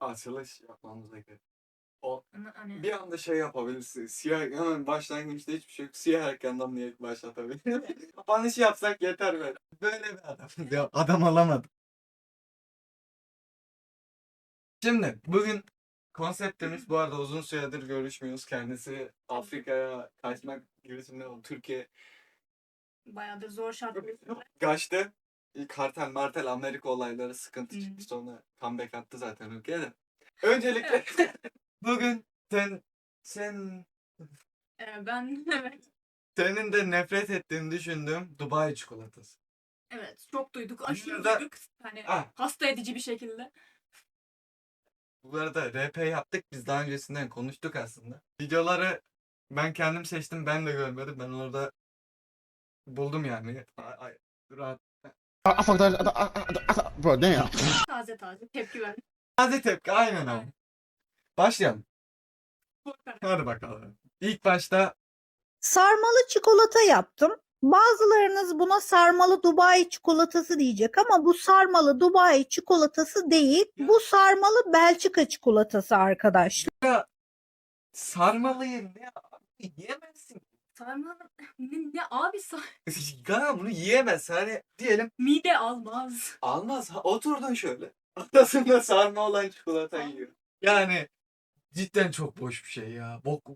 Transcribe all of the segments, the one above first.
açılış yapmamız gerek. O Hani- bir anda şey yapabilirsin. Siyah hemen başlangıçta hiçbir şey yok. Siyah erkenden diye başlatabiliriz. Kapanışı yapsak yeter be. Böyle bir adam. Ya adam alamadım. Şimdi bugün konseptimiz bu arada uzun süredir görüşmüyoruz. Kendisi Afrika'ya kaçmak girişimde oldu. Türkiye bayağıdır zor şartlar. kaçtı. Kartel martel Amerika olayları sıkıntı Hı. çıktı sonra comeback attı zaten ülkeye de. Öncelikle bugün sen sen Ee, ben evet. senin de nefret ettiğini düşündüğüm Dubai çikolatası. Evet çok duyduk. Aşırı Dünyada- duyduk. Hani Ah. hasta edici bir şekilde. Bu arada RP yaptık biz daha öncesinden konuştuk aslında. Videoları ben kendim seçtim ben de görmedim. Ben orada buldum yani. Ay, ay, rahat. I fucked that. I, I, I, bro, damn. Taze taze tepki ver. Taze tepki aynen abi. Başlayalım. Hadi bakalım. İlk başta Sarmalı çikolata yaptım. Bazılarınız buna sarmalı Dubai çikolatası diyecek ama bu sarmalı Dubai çikolatası değil. Bu sarmalı Belçika çikolatası arkadaşlar. sarmalıyı ne abi yiyemezsin. Sarma ne, ne abi sar Gana bunu yiyemez. Hani diyelim mide almaz. almaz. Ha, oturdun şöyle. Arasında sarma olan çikolata yiyor. Yani cidden çok boş bir şey ya. Bok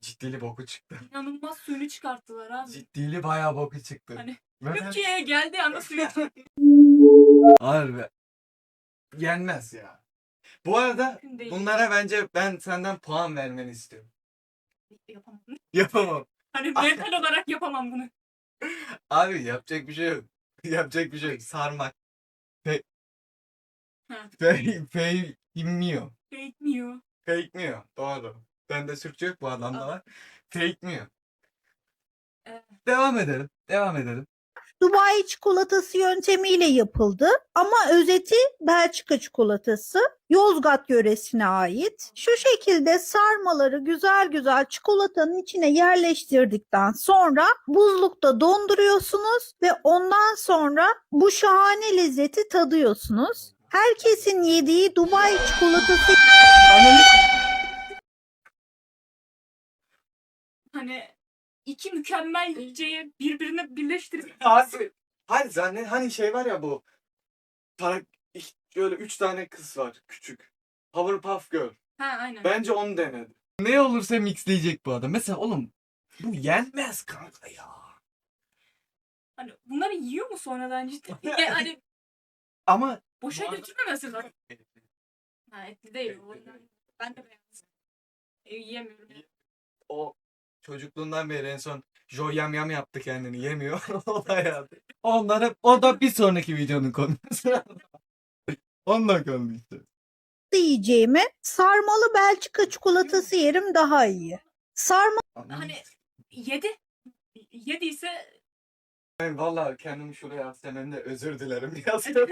ciddili boku çıktı. İnanılmaz suyunu çıkarttılar abi. Ciddili bayağı boku çıktı. Hani Ve Türkiye'ye geldi anda suyu Harbi. Yenmez ya. Bu arada değil. bunlara bence ben senden puan vermeni istiyorum. Yapamam. Yapamam. Hani mental olarak yapamam bunu. Abi yapacak bir şey yok. yapacak bir şey yok. Sarmak. Fe... Ha. Fe... Fe... inmiyor. Gerekmiyor. Fake'miyor. Doğru. Bende Türkçe yok bu adamda var. Fake'miyor. Evet. Devam edelim. Devam edelim. Dubai çikolatası yöntemiyle yapıldı ama özeti Belçika çikolatası Yozgat yöresine ait. Şu şekilde sarmaları güzel güzel çikolatanın içine yerleştirdikten sonra buzlukta donduruyorsunuz ve ondan sonra bu şahane lezzeti tadıyorsunuz. Herkesin yediği Dubai çikolatası Hani iki mükemmel yiyeceği birbirine birleştirip Abi. Hani zannet hani şey var ya bu. Tara... Şöyle üç tane kız var küçük. Powerpuff Girl. Ha aynen. Bence onu denedi. Ne olursa mixleyecek bu adam. Mesela oğlum bu yenmez kanka ya. Hani bunları yiyor mu sonradan cidden? ya, hani Ama boşa Bu arada- götürmemesi lazım. Ha etli değil. o Ben de beğendim. E, yiyemiyorum. o çocukluğundan beri en son Jo yam yam yaptı kendini yemiyor. o da yaptı. Onları o da bir sonraki videonun konusu. Onunla konuştu. yiyeceğime sarmalı Belçika çikolatası yerim daha iyi. Sarma Hani yedi. Yediyse Ben vallahi kendimi şuraya de özür dilerim yazdım.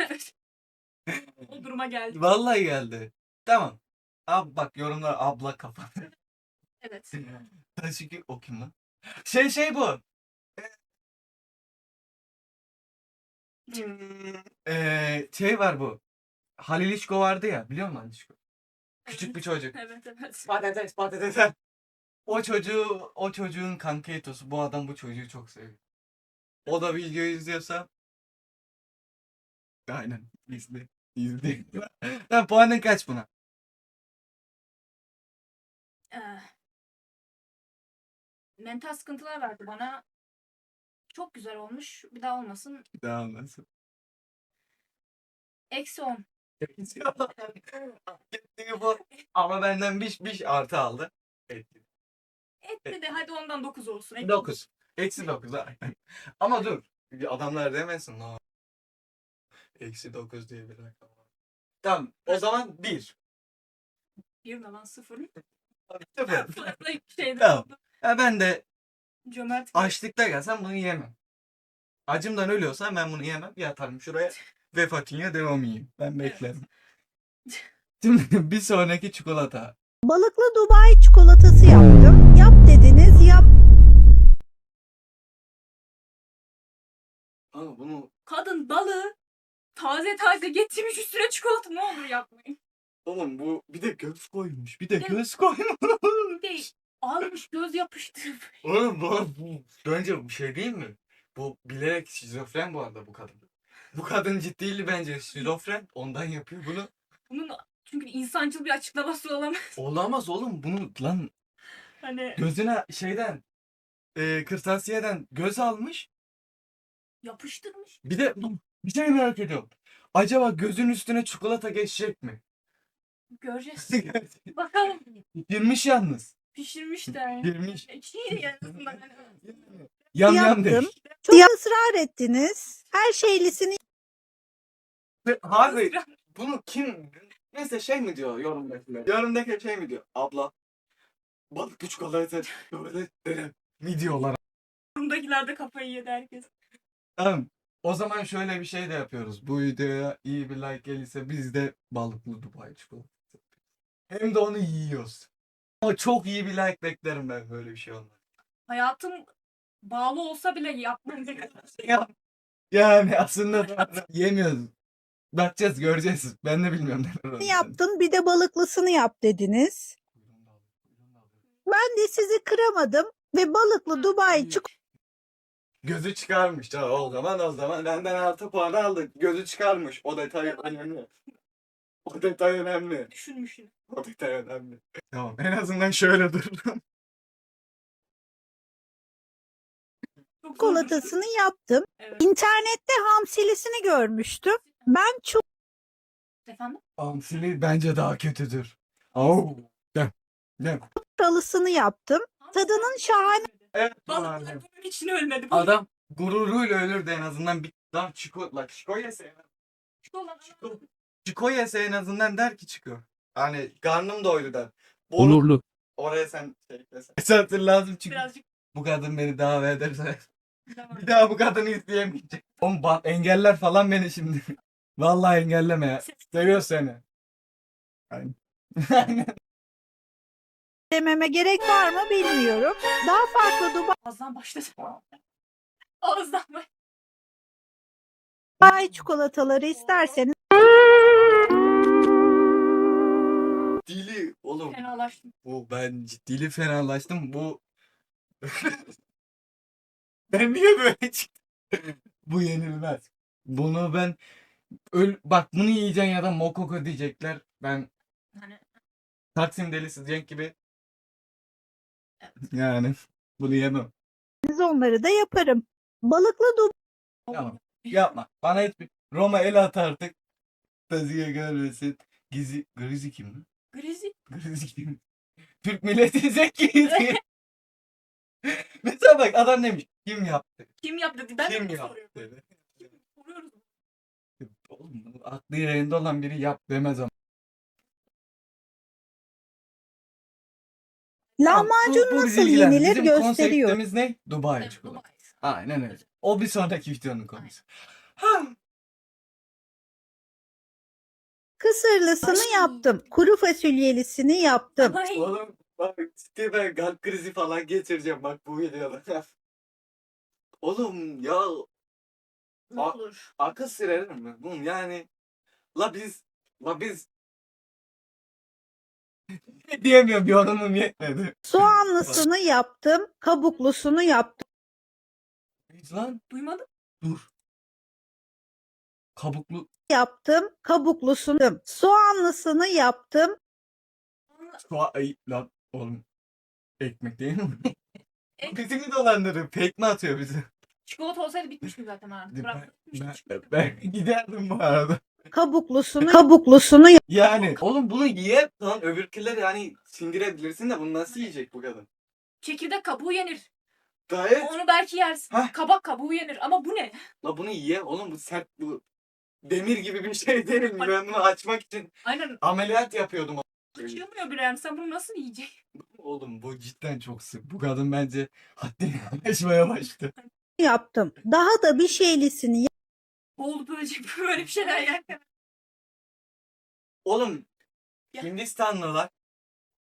o duruma geldi. vallahi geldi. Tamam. Abi bak yorumlar abla kafa. Evet. Çünkü o kim lan? Şey şey bu. Ee, şey var bu. Halil İşko vardı ya biliyor musun Halil İşko? Küçük bir çocuk. Evet evet. Patates patates. O çocuğu, o çocuğun kanketosu. Bu adam bu çocuğu çok seviyor. O da videoyu izliyorsa Aynen. İzle. İzle. Lan puanın kaç buna? Ee, mental sıkıntılar verdi bana. Çok güzel olmuş. Bir daha olmasın. Daha anlasın. Eksi 10. Ettiği bu. Ama benden biş biş artı aldı. Etti. Etti de hadi ondan 9 olsun. Eksi 9. Eksi 9 aynen. Ama dur. Adamlar demesin. No. Eksi 9 diye bir rakam. Tamam. O zaman 1. Bir de lan 0. Sıfır. Fazla şeyde Tamam. oldu. Ya ben de Cömert. açlıkta gelsem bunu yiyemem. Acımdan ölüyorsam ben bunu yemem. Yatarım şuraya ve Fatinya devam yiyeyim. Ben beklerim. Şimdi bir sonraki çikolata. balıklı Dubai çikolatası yaptım. Yap dediniz yap Ama bunu Kadın balığı taze taze getirmiş üstüne çikolata ne olur yapmayın. Oğlum bu bir de göz koymuş. Bir de Bir de- göz koymuş. Değil. Almış göz yapıştırmış. Oğlum bu, bu bence bir şey değil mi? Bu bilerek şizofren bu arada bu kadın. Bu kadın ciddili bence şizofren. Ondan yapıyor bunu. Bunun çünkü insancıl bir açıklaması olamaz. Olamaz oğlum bunu lan Hani gözüne şeyden e, kırtasiyeden göz almış. yapıştırmış. Bir de bir şey merak ediyorum. Acaba gözün üstüne çikolata geçecek mi? Göreceğiz. Bakalım. Girmiş yalnız. Pişirmiş de. yani. Girmiş. Çiğ en azından. hani. Yam yam Yaptım. demiş. Çok ısrar ettiniz. Her şeylisini Harbi bunu kim neyse şey mi diyor yorumdakiler? Yorumdaki şey mi diyor? Abla balık güç kolaysa böyle derim mi diyorlar? Burundakiler de kafayı yedi herkes. Tamam. O zaman şöyle bir şey de yapıyoruz. Bu videoya iyi bir like gelirse biz de balıklı Dubai çikolatası. Hem de onu yiyoruz. Ama çok iyi bir like beklerim ben böyle bir şey olmaz. Hayatım bağlı olsa bile yapmam. Ya, yani aslında da yemiyoruz. Bakacağız göreceğiz. Ben de bilmiyorum neler olduğunu. yaptın bir de balıklısını yap dediniz. Ben de sizi kıramadım ve balıklı Dubai Gözü çıkarmış. Ha, o zaman o zaman benden 6 puan aldık. Gözü çıkarmış. O detay önemli. O detay önemli. Düşünmüşsün. O detay önemli. Tamam en azından şöyle durdum. Çok çikolatasını yaptım. Evet. İnternette hamsilisini görmüştüm. Ben çok Efendim? Hamsili bence daha kötüdür. Oh. Gel. Gel. kralısını yaptım. Tadının şahane Evet. Balıklar bunun için ölmedi. Adam gururuyla ölürdü en azından bir lan çiko, la çiko yese en- Çikolata. Çiko, yese en azından der ki çiko. Hani karnım doydu der. Bu- Onurlu. Oraya sen şey desen. Satır lazım çünkü Birazcık bu kadın beni davet ederse Tamam. bir daha bu kadını izleyemeyecek. Oğlum bak engeller falan beni şimdi. Vallahi engelleme ya. Seviyor seni. Aynen. Dememe gerek var mı bilmiyorum. Daha farklı Ağızdan başladı. Ağızdan başladı. Dubai çikolataları isterseniz oğlum. Fenalaştım. Bu ben ciddili fenalaştım. Bu ben niye böyle çıktım? Bu yenilmez. Bunu ben öl bak bunu yiyeceksin ya da mokoko diyecekler. Ben Hani Taksim delisi Cenk gibi yani bunu yemem. onları da yaparım. Balıklı Dubai Tamam. Yapma. Bana hiçbir Roma el at artık. Taziye görmesin. Gizi Grizi kim lan? Grizi. Grizi kim? Türk milleti zekiydi. Mesela bak adam demiş kim yaptı? Kim yaptı? Ben de kim bunu yaptı soruyorum. dedi. Kim? Soruyoruz. Oğlum aklı yerinde olan biri yap demez ama. Lahmacun bu- bu bizi nasıl ilgilendir. yenilir Bizim gösteriyor. konseptimiz ne? Dubai Evet, çikolatası. Dubai. Aynen öyle. O bir sonraki videonun konusu. Ha, Kısırlısını Ay. yaptım. Kuru fasulyelisini yaptım. Ay, Oğlum bak ciddi ben kalp krizi falan geçireceğim bak bu videoda. Oğlum ya ne Aa. olur. akıl sirer mi? Bunun yani la biz la biz diyemiyorum yorumum yetmedi. Soğanlısını yaptım. Kabuklusunu yaptım. Lan Duymadım. dur. Kabuklu Yaptım. Kabuklusunu. Soğanlısını yaptım. Soğa ay lan oğlum ekmek değil mi? Bizi mi dolandırıyor? Pek mi atıyor bizi? Çikolata olsaydı bitmişti zaten ha. Ben, ben, ben giderdim bu arada. Kabuklusunu. Kabuklusunu Yani oğlum bunu ye lan öbürküler yani sindirebilirsin de bunu nasıl yiyecek bu kadın? Çekirdek kabuğu yenir. Gayet. Onu belki yersin. Hah. Kabak kabuğu yenir. Ama bu ne? La bunu ye oğlum bu sert bu demir gibi bir şey değil mi? Ben bunu açmak için Aynen. ameliyat yapıyordum. Açılmıyor bile yani. Sen bunu nasıl yiyeceksin? Oğlum bu cidden çok sık. Bu kadın bence haddini aşmaya başladı. yaptım. Daha da bir şeylisini Boğulup ölecek böyle bir şeyler yerken. Oğlum Ya. Hindistanlılar,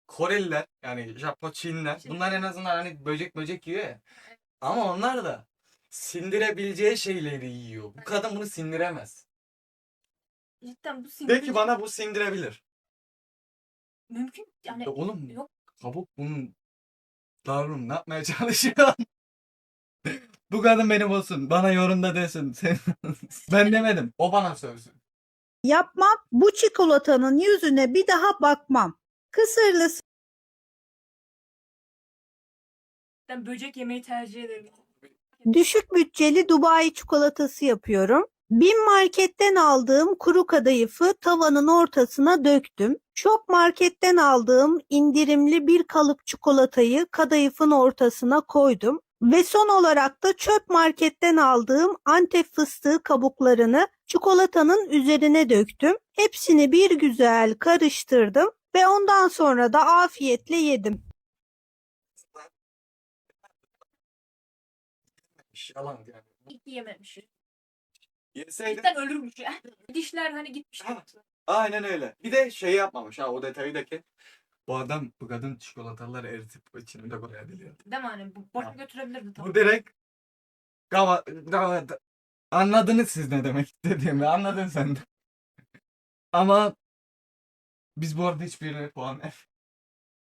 Koreliler yani Japon, Çinliler Çin. bunlar en azından hani böcek böcek yiyor ya. Ama onlar da sindirebileceği şeyleri yiyor. Bu kadın bunu sindiremez. Cidden bu De sinir. ki bana bu sindirebilir. Mümkün yani Ya oğlum yok. kabuk bunun Darun ne yapmaya çalışıyor? Bu kadın beni bulsun. Bana yorumda desin. Sen... ben demedim. O bana sövsün. Yapmam. Bu çikolatanın yüzüne bir daha bakmam. Kısırlı Ben böcek yemeyi tercih ederim. Düşük bütçeli Dubai çikolatası yapıyorum. Bin marketten aldığım kuru kadayıfı tavanın ortasına döktüm. Şok marketten aldığım indirimli bir kalıp çikolatayı kadayıfın ortasına koydum. Ve son olarak da çöp marketten aldığım antep fıstığı kabuklarını çikolatanın üzerine döktüm. Hepsini bir güzel karıştırdım ve ondan sonra da afiyetle yedim. Yalan yani. İlk yememiş. Yeseydim. Cidden ölürmüş ya. Dişler hani gitmiş. Ha. Aynen öyle. Bir de şey yapmamış ha o detayı da ki. Bu adam bu kadın çikolataları eritip içinde koyabiliyor. Değil mi hani? Bu boşa Ha. götürebilirdi tabii. Bu direkt gava, anladınız siz ne demek istediğimi anladın sen de. Ama biz bu arada hiçbirine puan ver.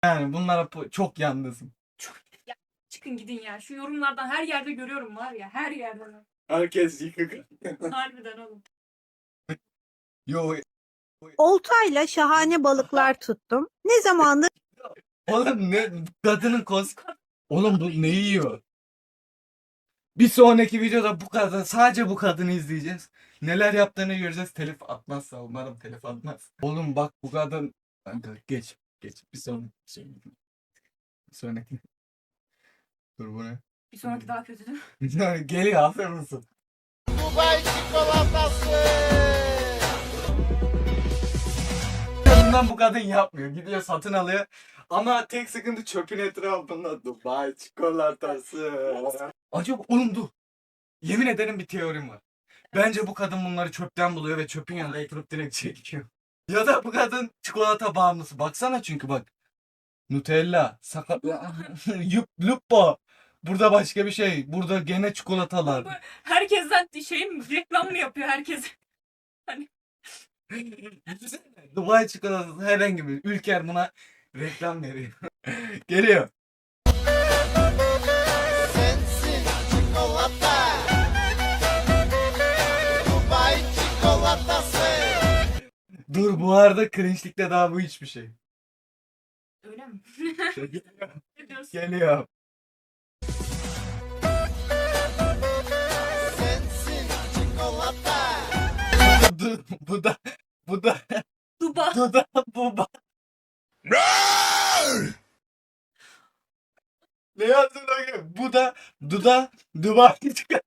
Yani bunlara pu- çok yalnızım. Çıkın gidin ya. Şu yorumlardan her yerde görüyorum var ya. Her yerden. Herkes yıkık. Harbiden oğlum. Yo Oltayla şahane balıklar tuttum. Ne zamandır oğlum ne kadının kos. Oğlum bu ne yiyor? Bir sonraki videoda bu kadın sadece bu kadını izleyeceğiz. Neler yaptığını göreceğiz. Telif atmazsa umarım telif atmaz. Oğlum bak bu kadın Kanka geç geç bir sonraki bir sonraki. Bir sonraki. Dur bu ne? Bir sonraki daha kötü değil mi? Geliyor hazır mısın? Dubai çikolatası. Bundan bu kadın yapmıyor. Gidiyor satın alıyor. Ama tek sıkıntı çöpün etrafında Dubai çikolatası. Acaba oğlum dur. Yemin ederim bir teorim var. Bence bu kadın bunları çöpten buluyor ve çöpün yanında oturup direkt çekiyor. Ya da bu kadın çikolata bağımlısı. Baksana çünkü bak. Nutella, sakat, yup, lupo. Burada başka bir şey. Burada gene çikolatalar. Herkesten şey mi? Reklam mı yapıyor herkes? Düşünsene, Dubai çikolatası herhangi bir ülke buna reklam veriyor. Geliyor. Sensin çikolata. Dubai çikolatası. Dur bu arada cringe'likte daha bu hiçbir şey. Öyle mi? Geliyor. Ne diyorsun? Geliyor. Bu, bu da bu da Duba. bu da bu da. Ne yazdın bakayım? Bu da duda Dubai çıkar.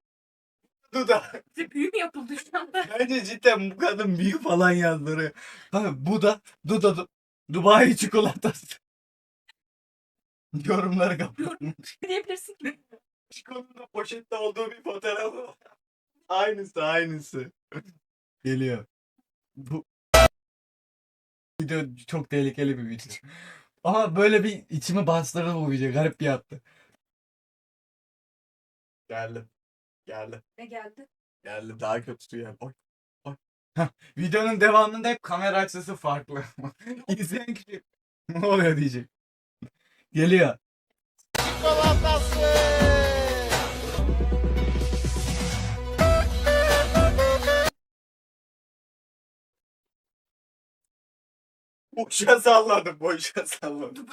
Duda. Size büyü mü yapıldı şu anda? Bence cidden bu kadın büyük falan yazdırıyor. Abi bu da Duda du, Dubai çikolatası. Yorumları kapattım. Ne diyebilirsin ki? Çikolatanın poşette olduğu bir fotoğrafı var. Aynısı aynısı. Geliyor. Bu video çok tehlikeli bir video. Ama böyle bir içimi bastırdı bu video. Garip bir yaptı. Geldi. Geldi. Ne geldi? Geldi. Daha kötüsü geldi. Oy. Oy. Videonun devamında hep kamera açısı farklı. İzleyen kişi ne oluyor diyecek. Geliyor. Çikolatası. Boşa salladım, boşa salladım.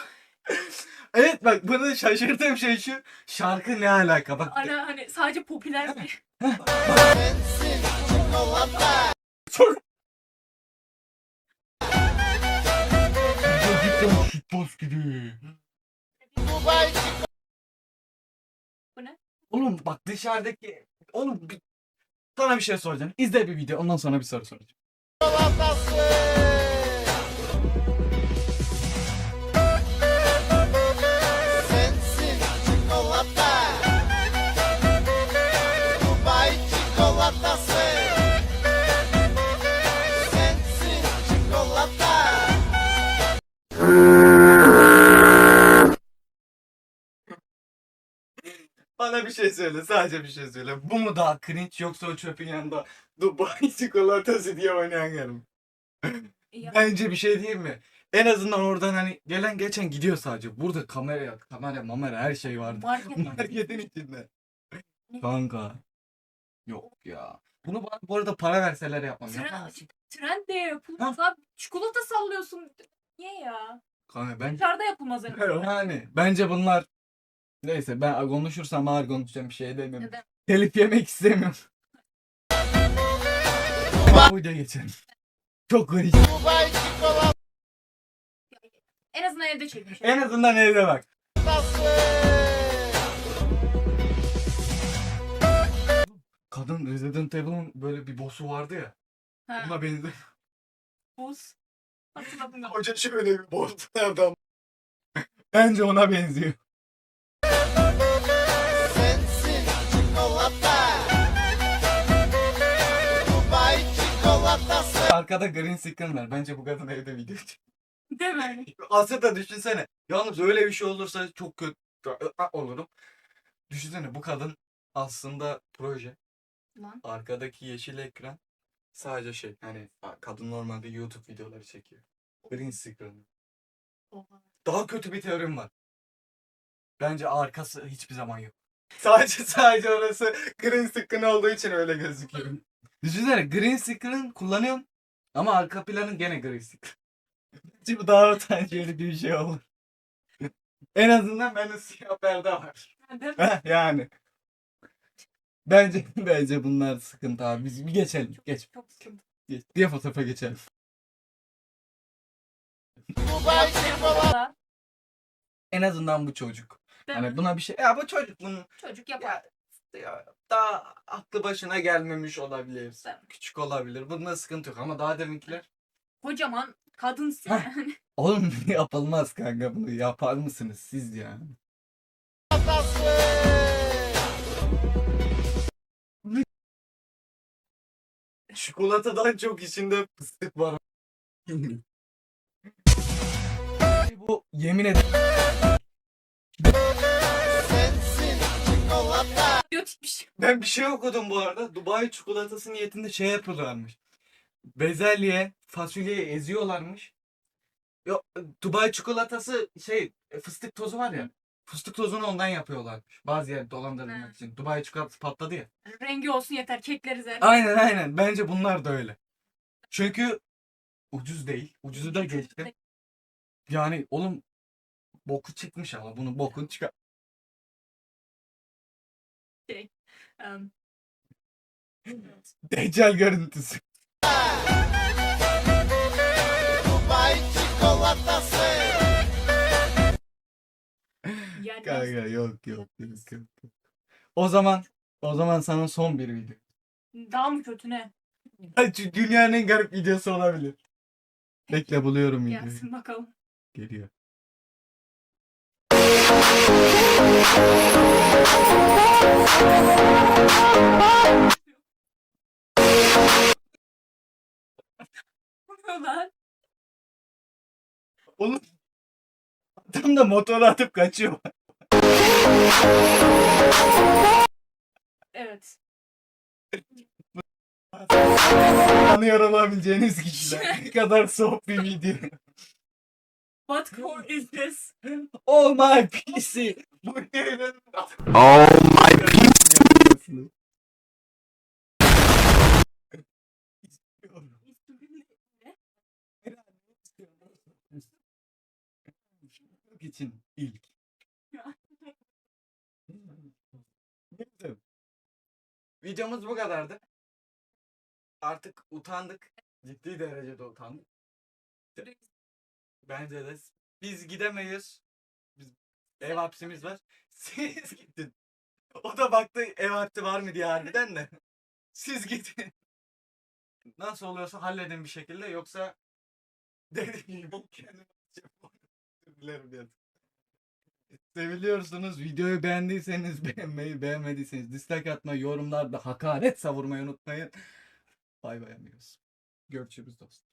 evet bak bunu şaşırdığım şey şu. Şarkı ne alaka bak. Ana hani sadece popüler bir. Çok... Shitpost gibi. Dubai Oğlum bak dışarıdaki... Oğlum bir... Sana bir şey soracağım. İzle bir video ondan sonra bir soru soracağım. Bana bir şey söyle sadece bir şey söyle. Bu mu daha cringe yoksa o çöpün yanında Dubai çikolatası diye oynayan yerim. Ya, Bence bir şey diyeyim mi? En azından oradan hani gelen geçen gidiyor sadece. Burada kamera, kamera, mamera her şey vardı. Market. Marketin içinde. Kanka. Yok ya. Bunu bana bu arada para verseler yapmam. Trend, mısın? trend diye yapılmaz abi. Çikolata sallıyorsun. Niye ya? Kanka ben Dışarıda yapılmaz azından. yani bence bunlar neyse ben konuşursam ağır konuşacağım bir şey demiyorum. Neden? Telif yemek istemiyorum. Buyda geçelim. Çok garip. En azından evde çekmiş. En azından evde bak. Kadın Resident Evil'ın böyle bir boss'u vardı ya. Ha, Ona benziyor. buz. Hatırladım. Hoca şöyle bir boss adam. Bence ona benziyor. Sensin çikolata. Dubai çikolatası. Arkada green screen var. Bence bu kadın evde video çekiyor. Değil mi? Aslında da düşünsene. Yalnız öyle bir şey olursa çok kötü olurum. Düşünsene bu kadın aslında proje. Lan. Arkadaki yeşil ekran sadece şey hani kadın normalde YouTube videoları çekiyor. Green screen. Oha. Daha kötü bir teorim var. Bence arkası hiçbir zaman yok. Sadece sadece orası green screen olduğu için öyle gözüküyor. Düşünsene green screen kullanıyorsun ama arka planın gene green screen. Bu daha utanceli bir şey olur. en azından bende siyah perde var. Yani. Bence bence bunlar sıkıntı abi. Biz bir geçelim. Geç. Çok sıkıntı. geç. Diğer fotoğrafa geçelim. En azından bu çocuk. değil Hani buna bir şey. Ya bu çocuk bunun Çocuk yapar. ya, daha aklı başına gelmemiş olabilir. Küçük olabilir. Bunda sıkıntı yok ama daha deminkiler. Kocaman kadınsın Heh. yani. Oğlum yapılmaz kanka bunu yapar mısınız siz ya? Çikolatadan çok içinde fıstık var. bu yemin ederim ben bir şey okudum bu arada. Dubai çikolatası niyetinde şey yapıyorlarmış. Bezelye, fasulyeyi eziyorlarmış. Yok Dubai çikolatası şey fıstık tozu var ya. Fıstık tozunu ondan yapıyorlarmış. Bazı yer dolandırılmak için. Dubai çikolatası patladı ya. Rengi olsun yeter. Kekleri zer. Aynen aynen. Bence bunlar da öyle. Çünkü ucuz değil. Ucuzu da geçtim. Yani oğlum boku çıkmış ama bunun bokun çıkar. Um, Deccal görüntüsü. Kanka yok yok yok yok. O zaman o zaman sana son bir video. daha mı kötü ne? Şu Dünyanın en garip videosu olabilir. Bekle buluyorum videoyu. Gelsin bakalım. Geliyor. Oğlum adam da motoru atıp kaçıyor. Evet. Tanıyor olabileceğiniz kişiler. Ne kadar soğuk bir video. What core is this? Oh my PC. Bu videonun... Oh my PC. için ilk. Neyse. Videomuz bu kadardı. Artık utandık. Ciddi derecede utandık. Bence de biz gidemeyiz. Biz ev hapsimiz var. Siz gidin. O da baktı ev hapsi var mı diye harbiden de. Siz gidin. Nasıl oluyorsa halledin bir şekilde yoksa dediğim gibi kendim Dilerim ya. Seviliyorsunuz. Videoyu beğendiyseniz beğenmeyi, beğenmediyseniz dislike atmayı, yorumlarda hakaret savurmayı unutmayın. Bay bay amigos. Görüşürüz dostlar.